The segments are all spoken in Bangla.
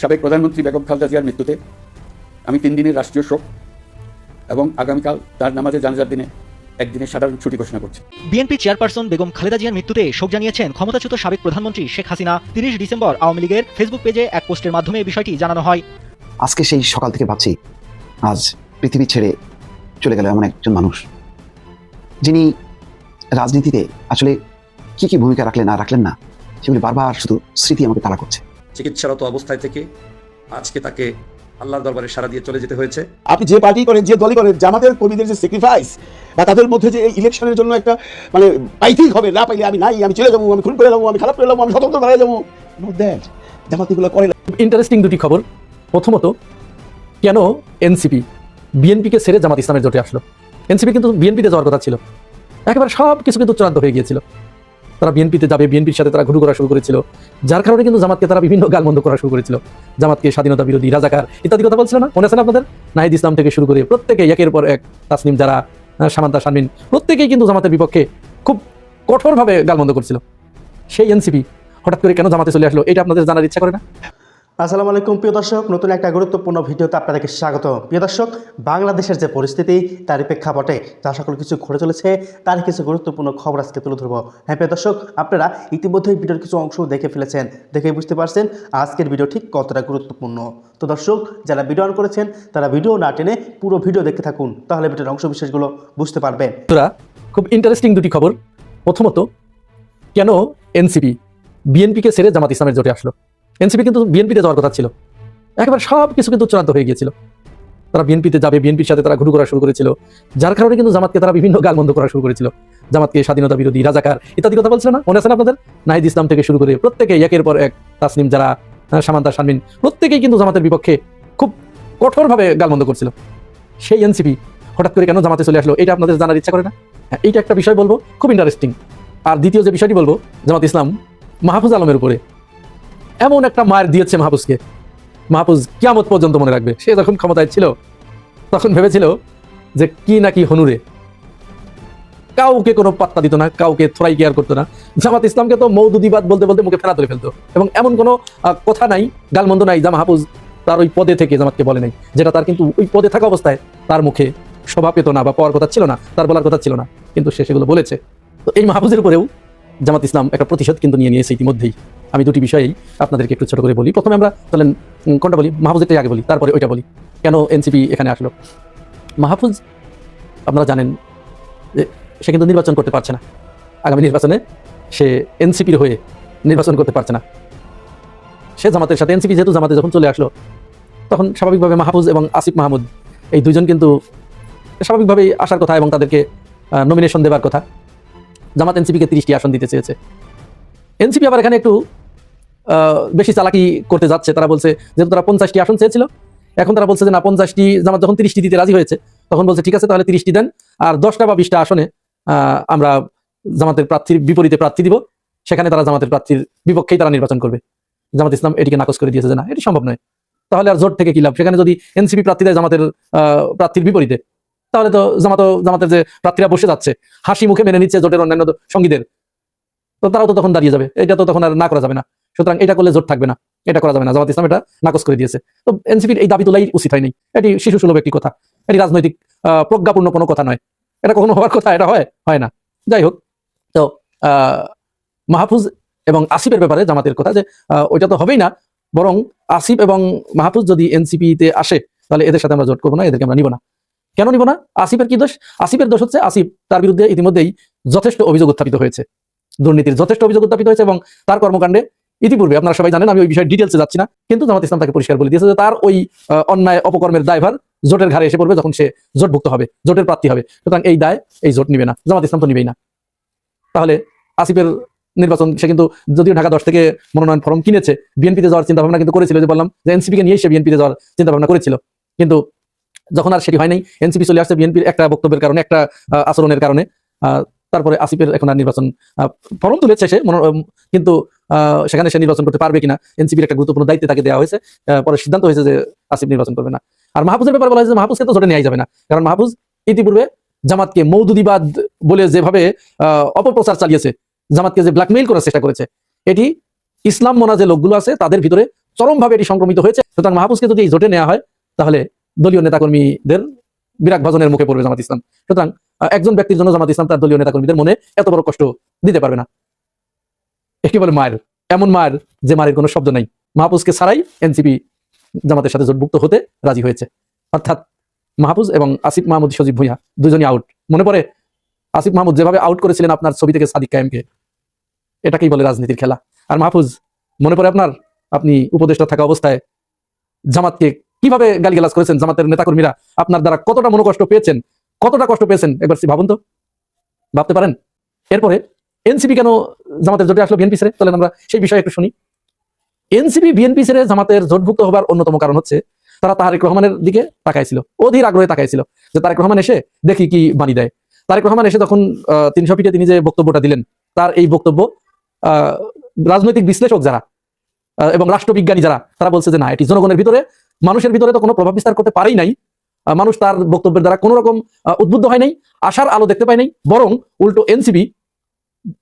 সাবেক প্রধানমন্ত্রী বেগম খালেদা জিয়ার মৃত্যুতে আমি তিন দিনের রাষ্ট্রীয় শোক এবং আগামীকাল তার নামাজে জানাজার দিনে একদিনের সাধারণ ছুটি ঘোষণা করছি। বিএনপি চেয়ারপারসন বেগম খালেদা জিয়ার মৃত্যুতে শোক জানিয়েছেন ক্ষমতাচ্যুত সাবেক প্রধানমন্ত্রী শেখ হাসিনা তিরিশ ডিসেম্বর আওয়ামী লীগের ফেসবুক পেজে এক পোস্টের মাধ্যমে বিষয়টি জানানো হয়। আজকে সেই সকাল থেকে ভাবছি আজ পৃথিবী ছেড়ে চলে গেল এমন একজন মানুষ যিনি রাজনীতিতে আসলে কি কি ভূমিকা রাখলেন না রাখলেন না সেগুলি বারবার শুধু স্মৃতি আমাকে তাড়া করছে। চিকিৎসারত অবস্থায় থেকে আজকে তাকে আল্লাহর দরবারে সারা দিয়ে চলে যেতে হয়েছে। আপনি যে পার্টি করেন যে দলই করেন জামাতের কর্মীদের যে স্যাক্রিফাইস বা তাদের মধ্যে যে এই ইলেকশনের জন্য একটা মানে পাইতেই হবে না পাইলে আমি নাই আমি চলে যাব আমি খুন করে যাব আমি খারাপ করে যাব আমি স্বতন্ত্র দাঁড়িয়ে যাব। নো দ্যাট জামাত এগুলো করে ইন্টারেস্টিং দুটি খবর। প্রথমত কেন এনসিপি বিএনপিকে সেরে জামাত ইসলামের জোটে আসলো? এনসিপি কিন্তু বিএনপিতে যাওয়ার কথা ছিল। একেবারে সব কিছু কিন্তু চূড়ান্ত হয়ে গিয়েছিল। তারা বিএনপিতে যাবে, বিএনপির সাথে তারা ঘুরু করা শুরু করেছিল। যার কারণে কিন্তু জামাতকে তারা বিভিন্ন গালমন্দ করা শুরু করেছিল। জামাতকে স্বাধীনতা বিরোধী রাজাকার ইত্যাদি কথা বলছিল না? মনে আছে আপনাদের? নাহিদ ইসলাম থেকে শুরু করে প্রত্যেকে একের পর এক তাসনিম যারা সামান্তা, শারমিন, প্রত্যেকেই কিন্তু জামাতের বিপক্ষে খুব কঠোরভাবে গালমন্দ করছিল। সেই এনসিপি হঠাৎ করে কেন জামাতে চলে আসলো, এটা আপনাদের জানার ইচ্ছা করে না? আসসালামু আলাইকুম, প্রিয় দর্শক। নতুন একটা গুরুত্বপূর্ণ ভিডিওতে আপনাদেরকে স্বাগত। প্রিয় দর্শক, বাংলাদেশের যে পরিস্থিতি তার প্রেক্ষাপটে যা সকল কিছু ঘটে চলেছে তার কিছু গুরুত্বপূর্ণ খবর আজকে তুলে ধরবো। হ্যাঁ প্রিয় দর্শক, আপনারা ইতিমধ্যেই ভিডিওর কিছু অংশ দেখে ফেলেছেন দেখে বুঝতে পারছেন আজকের ভিডিও ঠিক কতটা গুরুত্বপূর্ণ। তো দর্শক, যারা ভিডিও অন করেছেন, তারা ভিডিও না টেনে পুরো ভিডিও দেখতে থাকুন, তাহলে ভিডিওর অংশ বিশেষগুলো বুঝতে পারবেন। বন্ধুরা, খুব ইন্টারেস্টিং দুটি খবর। প্রথমত, কেন এনসিপি, বিএনপিকে ছেড়ে জামাত ইসলামের জোটে আসলো? এনসিপি কিন্তু বিএনপিতে যাওয়ার কথা ছিল। একেবারে সব কিছু কিন্তু চূড়ান্ত হয়ে গিয়েছিল। তারা বিএনপিতে যাবে বিএনপির সাথে তারা ঘুরু করা শুরু করেছিল। যার কারণে কিন্তু জামাতকে তারা বিভিন্ন গালমন্দ করা শুরু করেছিল। জামাতকে স্বাধীনতা বিরোধী রাজাকার ইত্যাদি কথা বলছিল না? মনে আছে আপনাদের? নাহিদ ইসলাম থেকে শুরু করে প্রত্যেকে একের পর এক তাসনিম যারা সামান্তা শারমিন প্রত্যেকেই কিন্তু জামাতের বিপক্ষে খুব কঠোরভাবে গালমন্দ করছিল। সেই এনসিপি হঠাৎ করে কেন জামাতে চলে আসলো এটা আপনাদের জানার ইচ্ছা করে না? হ্যাঁ, এইটা একটা বিষয় বলব খুব ইন্টারেস্টিং আর দ্বিতীয় যে বিষয়টি বলব জামাত ইসলাম মাহফুজ আলমের উপরে এমন একটা মায়ের দিয়েছে মাহফুজকে। মাহফুজ কিয়ামত পর্যন্ত মনে রাখবে। সে যখন ক্ষমতায় ছিল, তখন ভেবেছিল যে কি নাকি হনুরে কাউকে কোনো পাত্তা দিত না, কাউকে থোড়াই কেয়ার করতো না। জামাত ইসলামকে তো মৌদুদিবাদ বলতে বলতে মুখে ফেরা তুলে ফেলতো। এবং এমন কোনো কথা নাই, গালমন্দ নাই যা মাহফুজ তার ওই পদে থেকে জামাতকে বলে নাই। যেটা তার কিন্তু ওই পদে থাকা অবস্থায় তার মুখে শোভা পেত না বা পাওয়ার কথা ছিল না, তার বলার কথা ছিল না। কিন্তু সে সেগুলো বলেছে। তো এই মাহফুজের উপরেও জামাত ইসলাম একটা প্রতিশোধ কিন্তু নিয়ে নিয়েছে ইতিমধ্যেই। আমি দুটি বিষয়েই আপনাদেরকে একটু ছোট করে বলি। প্রথমে আমরা চলেন কোনটা বলি? মাহফুজেরটাই আগে বলি, তারপরে ওইটা বলি। কেন এনসিপি এখানে আসলো? মাহফুজ, আপনারা জানেন যে সে কিন্তু নির্বাচন করতে পারছে না। আগামী নির্বাচনে সে এনসিপির হয়ে নির্বাচন করতে পারছে না। সে জামাতের সাথে, এনসিপি যেহেতু জামাতে যখন চলে আসলো, তখন স্বাভাবিকভাবে মাহফুজ এবং আসিফ মাহমুদ, এই দুইজন কিন্তু স্বাভাবিকভাবেই আসার কথা এবং তাদেরকে নমিনেশন দেবার কথা। জামাত এনসিপিকে তিরিশটি আসন দিতে চেয়েছে। এনসিপি আবার এখানে একটু বেশি চালাকি করতে যাচ্ছে। তারা বলছে যেহেতু তারা পঞ্চাশটি আসন চেয়েছিল, এখন তারা বলছে যে না, পঞ্চাশটি জামাত যখন তিরিশটি দিতে রাজি হয়েছে, তখন বলছে ঠিক আছে, তাহলে তিরিশটি দেন। আর দশটা বা বিশটা আসনে আমরা জামাতের প্রার্থীর বিপরীতে প্রার্থী দিব। সেখানে তারা জামাতের প্রার্থীর বিপক্ষেই তারা নির্বাচন করবে। জামাত ইসলাম এটিকে নাকচ করে দিয়েছে যে না, এটি সম্ভব নয়। তাহলে আর জোট থেকে কি লাভ? সেখানে যদি এনসিপি প্রার্থী দেয় জামাতের প্রার্থীর বিপরীতে তাহলে তো জামাত জামাতের যে প্রার্থীরা বসে যাচ্ছে, হাসি মুখে মেনে নিচ্ছে জোটের অন্যান্য সঙ্গীদের। তো তারাও তো তখন দাঁড়িয়ে যাবে, এটা তো তখন আর না করা যাবে না। সুতরাং এটা করলে জোট থাকবে না, এটা করা যাবে না। জামাত ইসলাম এটা নাকচ করে দিয়েছে। তো এনসিপির এই দাবি তোলাই উচিত হয়নি। এটি শিশু সুলভ একটি কথা। এটি রাজনৈতিক প্রজ্ঞাপূর্ণ কোনো কথা নয়। এটা কখনো হওয়ার কথা, এটা হয় হয় না। যাই হোক, তো মাহফুজ এবং আসিফের ব্যাপারে জামাতের কথা যে ওইটা তো হবেই না। বরং আসিফ এবং মাহফুজ যদি এনসিপিতে আসে, তাহলে এদের সাথে আমরা জোট করব না, এদেরকে আমরা নিব না। কেন নিব না? আসিফের কি দোষ? আসিফের দোষ হচ্ছে আসিফ তার বিরুদ্ধে ইতিমধ্যেই যথেষ্ট অভিযোগ উত্থাপিত হয়েছে। দুর্নীতির যথেষ্ট অভিযোগ উত্থাপিত হয়েছে এবং তার কর্মকাণ্ডে ইতিপূর্বে আপনারা সবাই জানেন, আমি ওই বিষয়ে ডিটেলসে যাচ্ছি না, কিন্তু জামাত ইসলাম তাকে পরিষ্কার বলে দিয়েছে যে তার ওই অন্যায় অপকর্মের দায়ভার জোটের ঘাড়ে এসে পড়বে যখন সে জোটভুক্ত হবে, জোটের প্রার্থী হবে। সুতরাং এই দায়, এই জোট নিবে না, জামাত ইসলাম তো নিবেই না। তাহলে আসিফের নির্বাচন, সে কিন্তু যদিও ঢাকা দশ থেকে মনোনয়ন ফর্ম কিনেছে, বিএনপিতে যাওয়ার চিন্তা ভাবনা কিন্তু করেছিল, যে বললাম যে এনসিপি কে নিয়ে সে বিএনপিতে যাওয়ার চিন্তা ভাবনা করেছিল। কিন্তু যখন আর সেটি হয় নাই, এনসিপি চলে আসছে বিএনপির একটা বক্তব্যের কারণে, একটা আচরণের কারণে। তারপরে আসিফের এখন আর নির্বাচন ফর্ম তুলেছে সে কিন্তু সেখানে সে নির্বাচন করতে পারবে কিনা, এনসিপির একটা গুরুত্বপূর্ণ দায়িত্ব তাকে দেওয়া হয়েছে। পরে সিদ্ধান্ত হয়েছে যে আসিফ নির্বাচন করবে না। আর মাহফুজের ব্যাপারে বলা হয়েছে মাহফুজকে তো জোটে নেওয়া যাবে না। কারণ মাহফুজ ইতিপূর্বে জামাতকে মৌদুদিবাদ বলে যেভাবে অপপ্রচার চালিয়েছে, জামাতকে যে ব্ল্যাকমেইল করার চেষ্টা করেছে, এটি ইসলাম মনা যে লোকগুলো আছে, তাদের ভিতরে চরমভাবে এটি সংক্রমিত হয়েছে। সুতরাং মাহফুজকে যদি এই জোটে নেওয়া হয়, তাহলে দলীয় নেতাকর্মীদের বিরাট ভাজনের মুখে পড়বে জামাত ইসলাম। সুতরাং একজন ব্যক্তির জন্য জামাত ইসলাম তার দলীয় নেতাকর্মীদের মনে এত বড় কষ্ট দিতে পারবে না। একে বলে মায়ের, এমন মায়ের যে মায়ের কোনো শব্দ নাই। মাহফুজকে ছাড়াই এনসিপি জামাতের সাথে জোটভুক্ত হতে রাজি হয়েছে। অর্থাৎ মাহফুজ এবং আসিফ মাহমুদ সজীব ভুঁইয়া দুজনই আউট মনে পড়ে, আসিফ মাহমুদ যেভাবে আউট করেছিলেন আপনার ছবি থেকে সাদিক কায়েমকে, এটাকেই বলে রাজনীতির খেলা। আর মাহফুজ, মনে পড়ে আপনার, আপনি উপদেষ্টা থাকা অবস্থায় জামাতকে কীভাবে গালিগালাজ করেছেন জামাতের নেতাকর্মীরা? আপনার দ্বারা কতটা মনোকষ্ট পেয়েছেন? কতটা কষ্ট পেয়েছেন? একবার ভাবুন তো। ভাবতে পারেন? এরপরে, এনসিপি কেন জামাতের জোটে আসলো বিএনপি ছেড়ে? তাহলে আমরা সেই বিষয়ে একটু শুনি। এনসিপি, বিএনপি ছেড়ে জামাতের জোটভুক্ত হবার অন্যতম কারণ হচ্ছে, তারা তারেক রহমানের দিকে তাকাইছিল। অধীর আগ্রহে তাকাইছিল যে তারেক রহমান এসে দেখি কি বাণী দেয়। তারেক রহমান এসে তখন তিনশো ফিটে তিনি যে বক্তব্যটা দিলেন, তার এই বক্তব্য রাজনৈতিক বিশ্লেষক যারা এবং রাষ্ট্রবিজ্ঞানী যারা, তারা বলছে যে না, এটি জনগণের ভিতরে মানুষের ভিতরে তো কোনো প্রভাব বিস্তার করতে পারেই নাই। মানুষ তার বক্তব্যের দ্বারা কোনো রকম উদ্বুদ্ধ হয় নাই, আশার আলো দেখতে পায় নাই, বরং উল্টো এনসিবি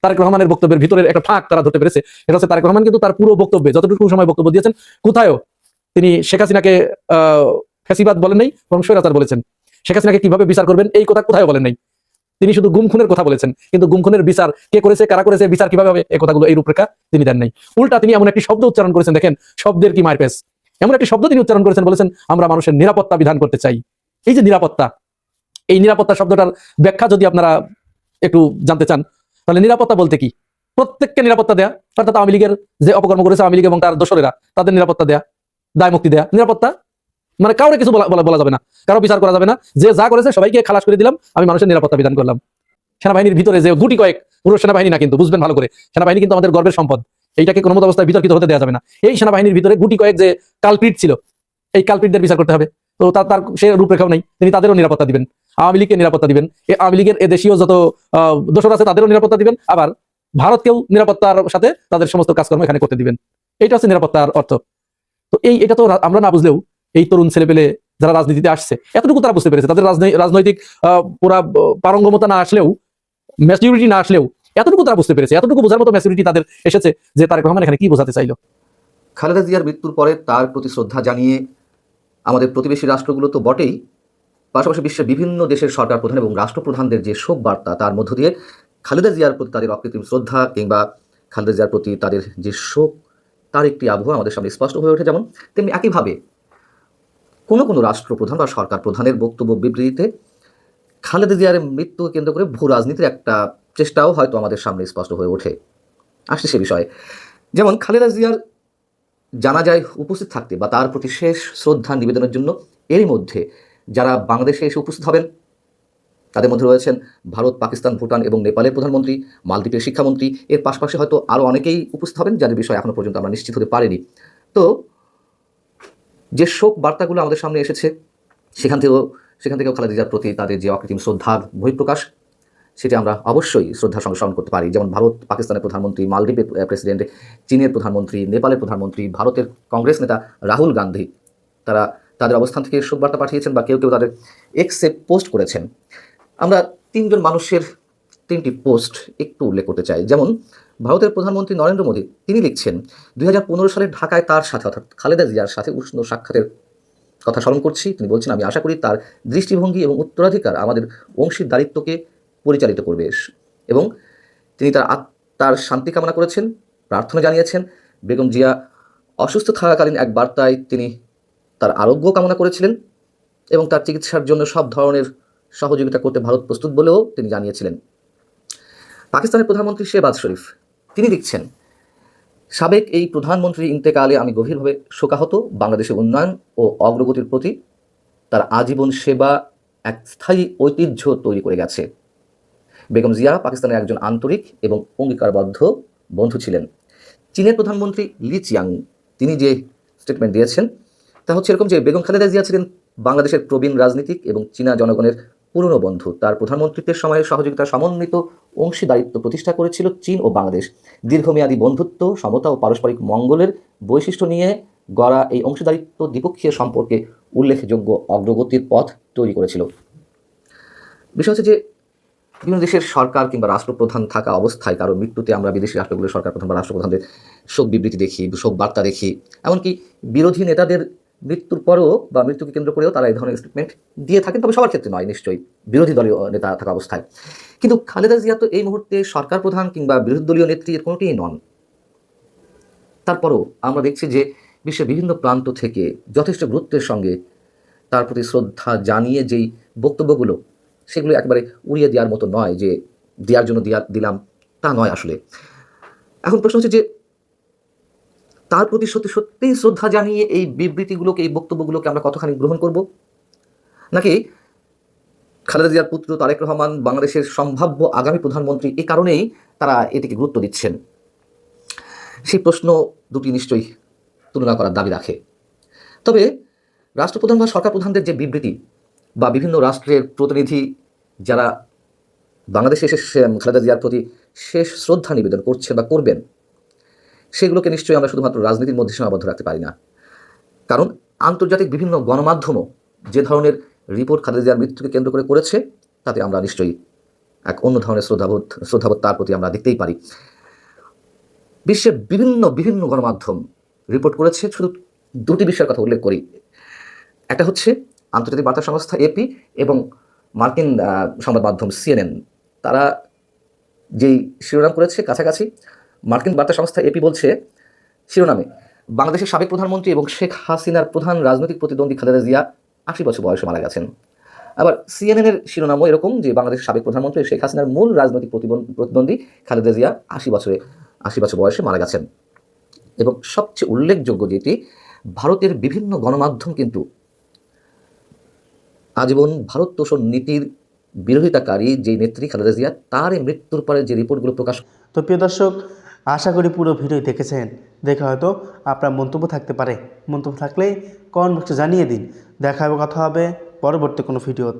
তারেক রহমানের বক্তব্যের ভিতরের একটা ফাঁক তারা ধরতে পেরেছে। এটা হচ্ছে তারেক রহমান কিন্তু তার পুরো বক্তব্যে যতটুকু সময় বক্তব্য দিয়েছেন, কোথায়ও তিনি শেখ হাসিনাকে, আহ, ফ্যাসিবাদ বলেন নাই, বরং স্বৈরাচার বলেছেন। শেখ হাসিনাকে কীভাবে বিচার করবেন, এই কথা কোথায় বলেন নাই। তিনি শুধু গুম খুনের কথা বলেছেন, কিন্তু গুম খুনের বিচার কে করেছে, কারা করেছে, বিচার কীভাবে হবে এই কথাগুলো এই রূপরেখা তিনি দেন নাই। উল্টা তিনি এমন একটি শব্দ উচ্চারণ করেছেন, দেখেন, শব্দের কি মারপেস এমন একটি শব্দ তিনি উচ্চারণ করেছেন, বলেছেন, আমরা মানুষের নিরাপত্তা বিধান করতে চাই। এই যে নিরাপত্তা, এই নিরাপত্তা শব্দটার ব্যাখ্যা যদি আপনারা একটু জানতে চান, তাহলে নিরাপত্তা বলতে কি? প্রত্যেককে নিরাপত্তা দেয়া, অর্থাৎ আওয়ামী লীগের যে অপকর্ম করেছে আওয়ামী লীগ এবং তার দোসরেরা, তাদের নিরাপত্তা দেয়া, দায় মুক্তি দেয়া। নিরাপত্তা? মানে কাউরে কিছু বলা যাবে না। কারও বিচার করা যাবে না। যে যা করেছে সবাইকে খালাস করে দিলাম, আমি মানুষের নিরাপত্তা বিধান করলাম। সেনাবাহিনীর ভিতরে যে গুটি কয়েক পুরো সেনাবাহিনী না কিন্তু, বুঝবেন ভালো করে। সেনাবাহিনী কিন্তু আমাদের গর্বের সম্পদ। এইটাকে কোনো মতো অবস্থায় বিতর্কিত হতে দেওয়া যাবে না। এই সেনাবাহিনীর ভিতরে গুটি কয়েক যে কালপিট ছিল, এই কালপিটদের বিচার করতে হবে। তো তার সে রূপরেখাও নেই। তিনি তাদেরও নিরাপত্তা দিবেন। আওয়ামী লীগকে নিরাপত্তা দিবেন। এই আওয়ামী লীগের দেশীয় যত দোসর আছে তাদেরও নিরাপত্তা দিবেন। আবার ভারতকেও নিরাপত্তার সাথে তাদের সমস্ত কাজকর্ম এখানে করতে দিবেন। এটা হচ্ছে নিরাপত্তার অর্থ। তো এই, এটা তো আমরা না বুঝলেও এই তরুণ ছেলেপেলে যারা রাজনীতিতে আসছে, এতটুকু তারা বুঝতে পেরেছে। তাদের রাজনৈ- রাজনৈতিক পুরা পারঙ্গমতা না আসলেও ম্যাচুরিটি না আসলেও এতটুকু তারা বুঝতে পেরেছে, এতটুকু বোঝার মতো ম্যাচুরিটি তাদের এসেছে যে তারেক রহমান এখানে কি বোঝাতে চাইলো। খালেদা জিয়ার মৃত্যুর পরে তার প্রতি শ্রদ্ধা জানিয়ে আমাদের প্রতিবেশী রাষ্ট্রগুলো তো বটেই। পাশাপাশি বিশ্বের বিভিন্ন দেশের সরকার প্রধান এবং রাষ্ট্রপ্রধানদের যে শোক বার্তা, তার মধ্য দিয়ে খালেদা জিয়ার প্রতি তাদের অকৃত্রিম শ্রদ্ধা কিংবা খালেদা জিয়ার প্রতি তাদের যে শোক, তার একটি আবহাওয়া আমাদের সামনে স্পষ্ট হয়ে ওঠে। যেমন তেমনি একইভাবে কোনো কোনো রাষ্ট্রপ্রধান বা সরকার প্রধানের বক্তব্য বিবৃতিতে খালেদা জিয়ার মৃত্যুকে কেন্দ্র করে ভূ রাজনীতির একটা চেষ্টাও হয়তো আমাদের সামনে স্পষ্ট হয়ে ওঠে। আসছে সে বিষয়ে। যেমন খালেদা জিয়ার জানাজায় উপস্থিত থাকতে বা তার প্রতি শেষ শ্রদ্ধা নিবেদনের জন্য এরই মধ্যে যারা বাংলাদেশে এসে উপস্থিত হবেন, তাদের মধ্যে রয়েছেন ভারত, পাকিস্তান, ভুটান এবং নেপালের প্রধানমন্ত্রী, মালদ্বীপের শিক্ষামন্ত্রী। এর পাশাপাশি হয়তো আরও অনেকেই উপস্থিত হবেন যাদের বিষয়ে এখনও পর্যন্ত আমরা নিশ্চিত হতে পারিনি। তো যে শোক বার্তাগুলো আমাদের সামনে এসেছে, সেখান থেকেও সেখান থেকেও খালেদা জিয়ার প্রতি তাদের যে অকৃত্রিম শ্রদ্ধার বহিঃপ্রকাশ সেটি আমরা অবশ্যই শ্রদ্ধার সঙ্গে স্মরণ করতে পারি। যেমন ভারত, পাকিস্তানের প্রধানমন্ত্রী মালদ্বীপের প্রেসিডেন্ট, চীনের প্রধানমন্ত্রী, নেপালের প্রধানমন্ত্রী, ভারতের কংগ্রেস নেতা রাহুল গান্ধী, তারা তাদের অবস্থান থেকে শোক বার্তা পাঠিয়েছেন বা কেউ কেউ তাদের এক্সে পোস্ট করেছেন। আমরা তিনজন মানুষের তিনটি পোস্ট একটু উল্লেখ করতে চাই। যেমন, ভারতের প্রধানমন্ত্রী নরেন্দ্র মোদী, তিনি লিখছেন, দুই হাজার পনেরো সালে ঢাকায় তার সাথে, অর্থাৎ খালেদা জিয়ার সাথে উষ্ণ সাক্ষাতের কথা স্মরণ করছি। তিনি বলছেন, আমি আশা করি তার দৃষ্টিভঙ্গি এবং উত্তরাধিকার আমাদের অংশীদারিত্বকে পরিচালিত করবে। এবং তিনি তার আত্মার শান্তি কামনা করেছেন, প্রার্থনা জানিয়েছেন। বেগম জিয়া অসুস্থ থাকাকালীন এক বার্তায় তিনি তার আরোগ্য কামনা করেছিলেন এবং তার চিকিৎসার জন্য সব ধরনের সহযোগিতা করতে ভারত প্রস্তুত বলেও তিনি জানিয়েছিলেন। পাকিস্তানের প্রধানমন্ত্রী শেবাজ শরীফ, তিনি লিখছেন, সাবেক এই প্রধানমন্ত্রীর ইন্তেকালে আমি গভীরভাবে শোকাহত। বাংলাদেশের উন্নয়ন ও অগ্রগতির প্রতি তার আজীবন সেবা এক স্থায়ী ঐতিহ্য তৈরি করে গেছে। বেগম জিয়া পাকিস্তানের একজন আন্তরিক এবং অঙ্গীকারবদ্ধ বন্ধু ছিলেন। চীনের প্রধানমন্ত্রী লি চিয়াং, তিনি যে স্টেটমেন্ট দিয়েছেন, তা হচ্ছে এরকম যে বেগম খালেদা জিয়া ছিলেন বাংলাদেশের প্রবীণ রাজনীতিক এবং চীনা জনগণের পুরনো বন্ধু। তার প্রধানমন্ত্রীত্বের সময়ে সহযোগিতা সমন্বিত অংশীদারিত্ব প্রতিষ্ঠা করেছিল চীন ও বাংলাদেশ। দীর্ঘমেয়াদী বন্ধুত্ব, সমতা ও পারস্পরিক মঙ্গলের বৈশিষ্ট্য নিয়ে গড়া এই অংশীদারিত্ব দ্বিপক্ষীয় সম্পর্কে উল্লেখযোগ্য অগ্রগতির পথ তৈরি করেছিল। বিষয় হচ্ছে যে বিভিন্ন দেশের সরকার কিংবা রাষ্ট্রপ্রধান থাকা অবস্থায় কারও মৃত্যুতে আমরা বিদেশি রাষ্ট্রগুলোর সরকার, প্রধান বা রাষ্ট্রপ্রধানদের শোক বিবৃতি দেখি, শোক বার্তা দেখি। এমনকি বিরোধী নেতাদের মৃত্যুর পরেও বা মৃত্যুকে কেন্দ্র করেও তারা এই ধরনের স্টেটমেন্ট দিয়ে থাকেন, তবে সবার ক্ষেত্রে নয়, নিশ্চয়ই বিরোধী দলীয় নেতা থাকা অবস্থায়। কিন্তু খালেদা জিয়া তো এই মুহূর্তে সরকার প্রধান কিংবা বিরোধী দলীয় নেত্রী এর কোনোটিই নন। তারপরও আমরা দেখছি যে বিশ্বের বিভিন্ন প্রান্ত থেকে যথেষ্ট গুরুত্বের সঙ্গে তার প্রতি শ্রদ্ধা জানিয়ে যেই বক্তব্যগুলো সেগুলো একবারে উড়িয়ে দেওয়ার মতো নয় যে দেওয়ার জন্য দেওয়া দিলাম, তা নয় আসলে। এখন প্রশ্ন হচ্ছে যে, তার প্রতি সত্যি সত্যিই শ্রদ্ধা জানিয়ে এই বিবৃতিগুলোকে, এই বক্তব্যগুলোকে আমরা কতখানি গ্রহণ করব? নাকি খালেদা জিয়ার পুত্র তারেক রহমান বাংলাদেশের সম্ভাব্য আগামী প্রধানমন্ত্রী এই কারণেই তারা এটিকে গুরুত্ব দিচ্ছেন? সেই প্রশ্ন দুটি নিশ্চয়ই তুলনা করার দাবি রাখে। তবে রাষ্ট্রপ্রধান বা সরকার প্রধানদের যে বিবৃতি বা বিভিন্ন রাষ্ট্রের প্রতিনিধি যারা বাংলাদেশে এসে খালেদা জিয়ার প্রতি শেষ শ্রদ্ধা নিবেদন করছেন বা করবেন, সেগুলোকে নিশ্চয়ই আমরা শুধুমাত্র রাজনীতির মধ্যে সীমাবদ্ধ রাখতে পারি না। কারণ আন্তর্জাতিক বিভিন্ন গণমাধ্যমও যে ধরনের রিপোর্ট খালেদা জিয়ার মৃত্যুকে কেন্দ্র করে করেছে, তাতে আমরা নিশ্চয়ই এক অন্য ধরনের শ্রদ্ধাবোধ শ্রদ্ধাবোধ তার প্রতি আমরা দেখতেই পারি। বিশ্বের বিভিন্ন বিভিন্ন গণমাধ্যম রিপোর্ট করেছে, শুধু দুটি বিষয়ের কথা উল্লেখ করি। একটা হচ্ছে আন্তর্জাতিক বার্তা সংস্থা এপি এবং মার্কিন সংবাদ মাধ্যম সিএনএন। তারা যেই শিরোনাম করেছে কাছাকাছি, মার্কিন বার্তা সংস্থা এপি বলছে, শিরোনামে, বাংলাদেশের সাবেক প্রধানমন্ত্রী এবং শেখ হাসিনার প্রধান রাজনৈতিক প্রতিদ্বন্দ্বী খালেদা জিয়া আশি বছর বয়সে মারা গেছেন। আবার সিএনএন এর শিরোনামও এরকম যে, বাংলাদেশের সাবেক প্রধানমন্ত্রী শেখ হাসিনার মূল রাজনৈতিক প্রতিদ্বন্দ্বী খালেদা জিয়া আশি বছরে, আশি বছর বয়সে মারা গেছেন। এবং সবচেয়ে উল্লেখযোগ্য যেটি, ভারতের বিভিন্ন গণমাধ্যম কিন্তু আজীবন ভারত তোষণ নীতির বিরোধিতাকারী যে নেত্রী খালেদা জিয়া তার এই মৃত্যুর পরে যে রিপোর্টগুলো প্রকাশ তো প্রিয় দর্শক, আশা করি পুরো ভিডিও দেখেছেন। দেখে হয়তো আপনার মন্তব্য থাকতে পারে। মন্তব্য থাকলে কমেন্ট বক্সে জানিয়ে দিন। দেখা হবে, কথা হবে পরবর্তী কোনো ভিডিওতে।